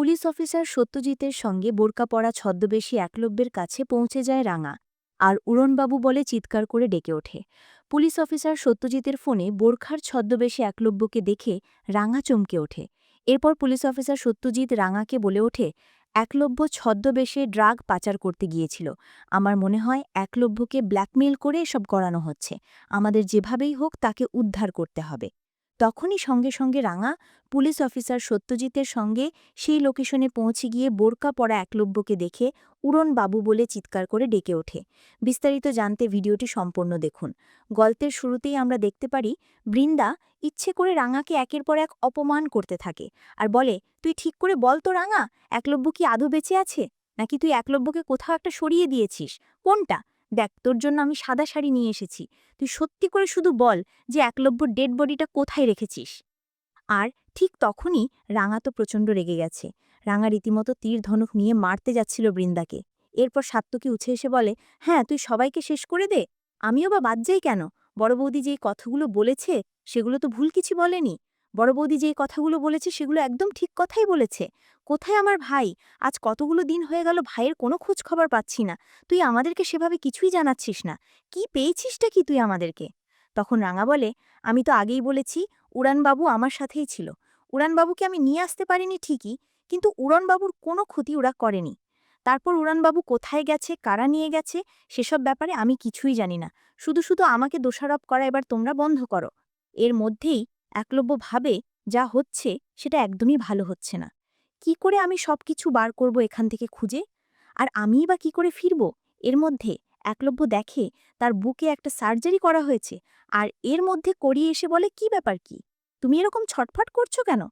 Police officer সত্যজিতের সঙ্গে বোরকা পরা ছদ্মবেশী একলব্যের কাছে পৌঁছে যায় রাঙা আর উড়নবাবু বলে চিৎকার করে ডেকে ওঠে। পুলিশ অফিসার সত্যজিতের ফোনে বোরখার ছদ্মবেশী একলব্যকে দেখে রাঙা চমকে ওঠে। এরপর পুলিশ অফিসার সত্যজিৎ রাঙাকে বলে ওঠে, একলব্য ছদ্মবেশে ড্রাগ পাচার করতে গিয়েছিল। আমার মনে হয় একলব্যকে ব্ল্যাকমেইল করে এসব করানো হচ্ছে। আমাদের যেভাবেই হোক তাকে উদ্ধার করতে হবে। তখনই সঙ্গে সঙ্গে রাঙা পুলিশ অফিসার সত্যজিতের সঙ্গে সেই লোকেশনে পৌঁছে গিয়ে বোরকা পরা একলব্যকে দেখে উড়ন বাবু বলে চিৎকার করে ডেকে ওঠে। বিস্তারিত জানতে ভিডিওটি সম্পূর্ণ দেখুন। গল্পের শুরুতেই আমরা দেখতে পারি, বৃন্দা ইচ্ছে করে রাঙাকে একের পর এক অপমান করতে থাকে আর বলে, তুই ঠিক করে বল তো রাঙা, একলব্য কি আদৌ বেঁচে আছে? নাকি তুই একলব্যকে কোথাও একটা সরিয়ে দিয়েছিস? কোনটা? দেখ, তোর জন্য আমি সাদা শাড়ি নিয়ে এসেছি। তুই সত্যি করে শুধু বল যে একলব্য ডেড বডিটা কোথায় রেখেছিস? আর ঠিক তখনই রাঙা তো প্রচণ্ড রেগে গেছে। রাঙা রীতিমতো তীর ধনুক নিয়ে মারতে যাচ্ছিল বৃন্দাকে। এরপর সাত্তকে উঠে এসে বলে হ্যাঁ তুই সবাইকে শেষ করে দে। আমিও বা বাদ যাই কেন? বড় বৌদি যেই কথাগুলো বলেছে, সেগুলো তো ভুল কিছু বলেনি। বড় বৌদি যেই কথাগুলো বলেছে সেগুলো একদম ঠিক কথাই বলেছে। কোথায় আমার ভাই? আজ কতগুলো দিন হয়ে গেল ভাইয়ের কোনো খোঁজ খবর পাচ্ছি না। তুই আমাদেরকে সেভাবে কিছুই জানাচ্ছিস না। কি পেয়েছিসটা কি তুই আমাদেরকে? তখন রাঙা বলে, আমি তো আগেই বলেছি, উড়ানবাবু আমার সাথেই ছিল। উড়ানবাবুকে আমি নিয়ে আসতে পারিনি ঠিকই, কিন্তু উড়ানবাবুর কোনো ক্ষতি ওরা করেনি। তারপর উড়ানবাবু কোথায় গেছে, কারা নিয়ে গেছে, সেসব ব্যাপারে আমি কিছুই জানি না। শুধু শুধু আমাকে দোষারোপ করা এবার তোমরা বন্ধ করো। এর মধ্যেই একলব্য ভাবে যা হচ্ছে সেটা একদমই ভালো হচ্ছে না। কি করে আমি সব কিছু বার করব এখান থেকে খুঁজে? আর আমিই বা কি করে ফিরব? এর মধ্যে একলব্য দেখে তার বুকে একটা সার্জারি করা হয়েছে আর এর মধ্যে করিয়ে এসে বলে, কি ব্যাপার কি? তুমি এরকম ছটফট করছ কেন?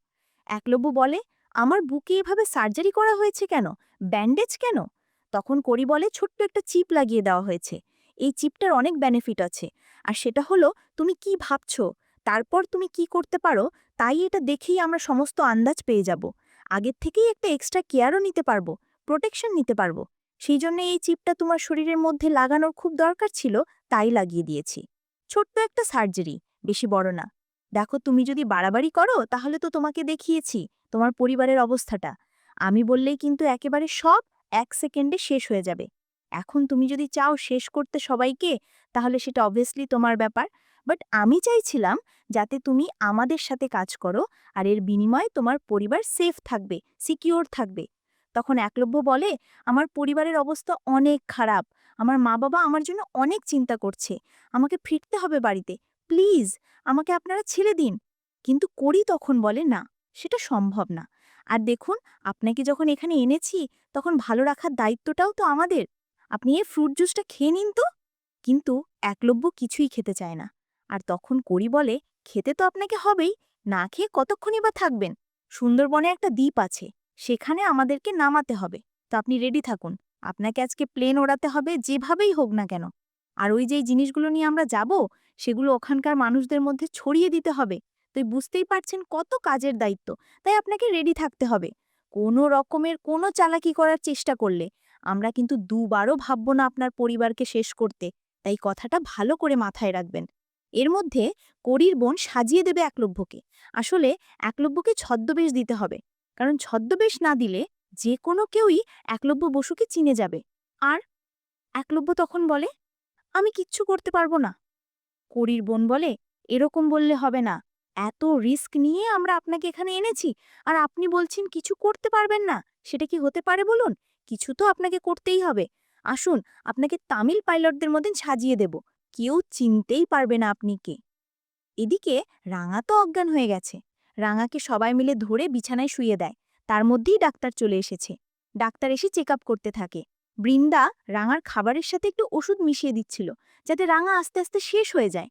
একলব্য বলে, আমার বুকে এভাবে সার্জারি করা হয়েছে কেন? ব্যান্ডেজ কেন? তখন করি বলে, ছোট্ট একটা চিপ লাগিয়ে দেওয়া হয়েছে। এই চিপটার অনেক বেনিফিট আছে। আর সেটা হলো, তুমি কি ভাবছ? তারপর তুমি কি করতে পারো, তাই এটা দেখেই আমরা সমস্ত আন্দাজ পেয়ে যাব। আগের থেকেই একটা এক্সট্রা কেয়ারও নিতে পারব প্রোটেকশন নিতে পারব। সেই জন্য এই চিপটা তোমার শরীরের মধ্যে লাগানোর খুব দরকার ছিল, তাই লাগিয়ে দিয়েছি। ছোট্ট একটা সার্জারি বেশি বড় না। দেখো তুমি যদি বাড়াবাড়ি করো, তাহলে তো তোমাকে দেখিয়েছি, তোমার পরিবারের অবস্থাটা। আমি বললেই কিন্তু একেবারে সব এক সেকেন্ডে শেষ হয়ে যাবে। এখন তুমি যদি চাও শেষ করতে সবাইকে, তাহলে সেটা অবভিয়াসলি তোমার ব্যাপার। বাট আমি চাইছিলাম যাতে তুমি আমাদের সাথে কাজ করো আর এর বিনিময়ে তোমার পরিবার সেফ থাকবে সিকিওর থাকবে। তখন একলব্য বলে, আমার পরিবারের অবস্থা অনেক খারাপ। আমার মা বাবা আমার জন্য অনেক চিন্তা করছে। আমাকে ফিরতে হবে বাড়িতে। প্লিজ, আমাকে আপনারা ছেড়ে দিন। কিন্তু করি তখন বলে, না, সেটা সম্ভব না। আর দেখুন, আপনাকে যখন এখানে এনেছি, তখন ভালো রাখার দায়িত্বটাও তো আমাদের। আপনি এই ফ্রুট জুসটা খেয়ে নিন তো। কিন্তু একলব্য কিছুই খেতে চায় না। আর তখন করি বলে, খেতে তো আপনাকে হবেই, না খেয়ে কতক্ষণই বা থাকবেন? সুন্দরবনে একটা দ্বীপ আছে, সেখানে আমাদেরকে নামাতে হবে। তো আপনি রেডি থাকুন। আপনাকে আজকে প্লেন ওড়াতে হবে, যেভাবেই হোক না কেন। আর ওই যেই জিনিসগুলো নিয়ে আমরা যাব, সেগুলো ওখানকার মানুষদের মধ্যে ছড়িয়ে দিতে হবে। তো বুঝতেই পারছেন কত কাজের দায়িত্ব। তাই আপনাকে রেডি থাকতে হবে। কোনো রকমের কোনো চালাকি করার চেষ্টা করলে, আমরা কিন্তু দুবারও ভাবব না আপনার পরিবারকে শেষ করতে। তাই কথাটা ভালো করে মাথায় রাখবেন। এর মধ্যে করির বোন সাজিয়ে দেবে একলব্যকে। আসলে একলব্যকে ছদ্মবেশ দিতে হবে। কারণ ছদ্মবেশ না দিলে যে কোনো কেউই একলব্য বসুকে চিনে যাবে। আর একলব্য তখন বলে, আমি কিচ্ছু করতে পারব না। করির বোন বলে, এরকম বললে হবে না। এত রিস্ক নিয়ে আমরা আপনাকে এখানে এনেছি। আর আপনি বলছেন কিছু করতে পারবেন না। সেটা কি হতে পারে বলুন? কিছু তো আপনাকে করতেই হবে। আসুন, আপনাকে তামিল পাইলটদের মধ্যে সাজিয়ে দেব। কেউ চিনতেই পারবে না আপনি কে এদিকে রাঙা তো অজ্ঞান হয়ে গেছে। রাঙাকে সবাই মিলে ধরে বিছানায় শুয়ে দেয়। তার মধ্যেই ডাক্তার চলে এসেছে। ডাক্তার এসে চেক করতে থাকে। বৃন্দা রাঙার খাবারের সাথে একটু ওষুধ মিশিয়ে দিচ্ছিল, যাতে রাঙা আস্তে আস্তে শেষ হয়ে যায়।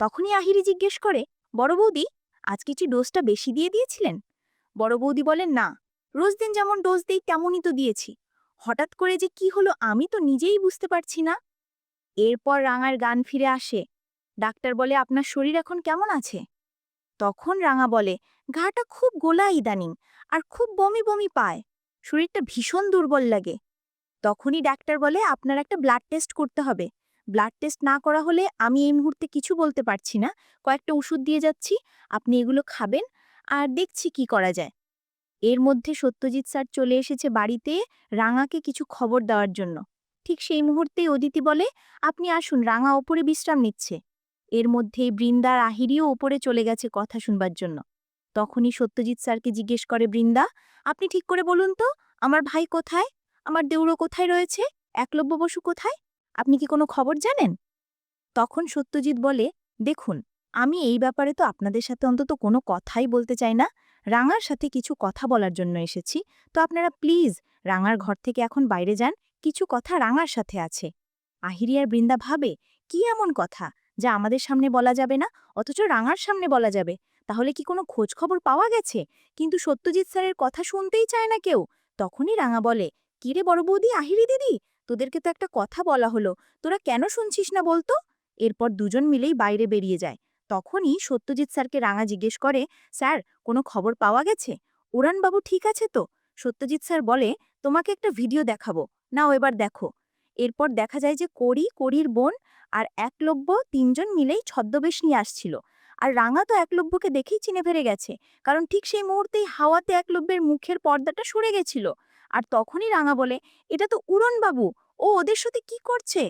তখনই আহিরি জিজ্ঞেস করে, বড় বৌদি, আজ কিছু ডোজটা বেশি দিয়ে দিয়েছিলেন? বড় বৌদি বলেন না, রোজ দিন যেমন ডোজ দিই, তেমনই তো দিয়েছি। হঠাৎ করে যে কি হলো আমি তো নিজেই বুঝতে পারছি না। এরপর রাঙার গান ফিরে আসে। ডাক্তার বলে, আপনার শরীর এখন কেমন আছে? তখন রাঙা বলে, ঘাটা খুব গোলা ইদানিং আর খুব বমি বমি পায়। শরীরটা ভীষণ দুর্বল লাগে। তখনই ডাক্তার বলে, আপনার একটা ব্লাড টেস্ট করতে হবে। ব্লাড টেস্ট না করা হলে আমি এই মুহূর্তে কিছু বলতে পারছি না। কয়েকটা ওষুধ দিয়ে যাচ্ছি, আপনি এগুলো খাবেন আর দেখছি কি করা যায়। এর মধ্যে সত্যজিৎ স্যার চলে এসেছে বাড়িতে রাঙাকে কিছু খবর দেওয়ার জন্য। ঠিক সেই মুহূর্তেই অদিতি বলে, আপনি আসুন, রাঙা ওপরে বিশ্রাম নিচ্ছে। এর মধ্যেই বৃন্দার আহিরিও ওপরে চলে গেছে কথা শুনবার জন্য। তখনই সত্যজিৎ স্যারকে জিজ্ঞেস করে, বৃন্দা, আপনি ঠিক করে বলুন তো, আমার ভাই কোথায়? আমার দেউড়ো কোথায় রয়েছে? একলব্য বসু কোথায়? আপনি কি কোনো খবর জানেন? তখন সত্যজিৎ বলে, দেখুন, আমি এই ব্যাপারে তো আপনাদের সাথে অন্তত কোনো কথাই বলতে চাই না। রাঙার সাথে কিছু কথা বলার জন্য এসেছি। তো আপনারা প্লিজ রাঙার ঘর থেকে এখন বাইরে যান। কিছু কথা রাঙার সাথে আছে। আহিরি আর বৃন্দা ভাবে, কি এমন কথা? যা আমাদের সামনে বলা যাবে না, অথচ রাঙার সামনে বলা যাবে। তাহলে কি কোনো খোঁজ খবর পাওয়া গেছে? কিন্তু সত্যজিৎ স্যারের কথা শুনতেই চায় না কেউ। তখনই রাঙা বলে কিরে বড় বৌদি, আহিরি দিদি? তোদেরকে তো একটা কথা বলা হলো। তোরা কেন শুনছিস না বলতো? এরপর দুজন মিলেই বাইরে বেরিয়ে যায়। তখনই সত্যজিৎ স্যারকে রাঙা জিজ্ঞেস করে, স্যার, কোনো খবর পাওয়া গেছে? উড়ানবাবু ঠিক আছে তো। সত্যজিৎ স্যার বলে, তোমাকে একটা ভিডিও দেখাবো। নাও এবার দেখো। এরপর দেখা যায় যে কড়ি, কড়ির বোন আর একলব্য তিনজন মিলেই ছদ্মবেশ নিয়ে আসছিল। আর রাঙা তো একলব্যকে দেখেই চিনে ফেরে গেছে, কারণ ঠিক সেই মুহূর্তেই হাওয়াতে একলব্যের মুখের পর্দাটা সরে গেছিল। আর তখনই রাঙা বলে, এটা তো উড়নবাবু, ও ওদের সাথে কি করছে?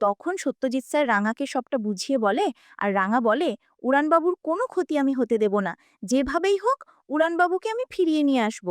তখন সত্যজিৎ স্যার রাঙাকে সবটা বুঝিয়ে বলে, আর রাঙা বলে, উড়ানবাবুর কোনো ক্ষতি আমি হতে দেব না। যেভাবেই হোক, উড়ানবাবুকে আমি ফিরিয়ে নিয়ে আসব।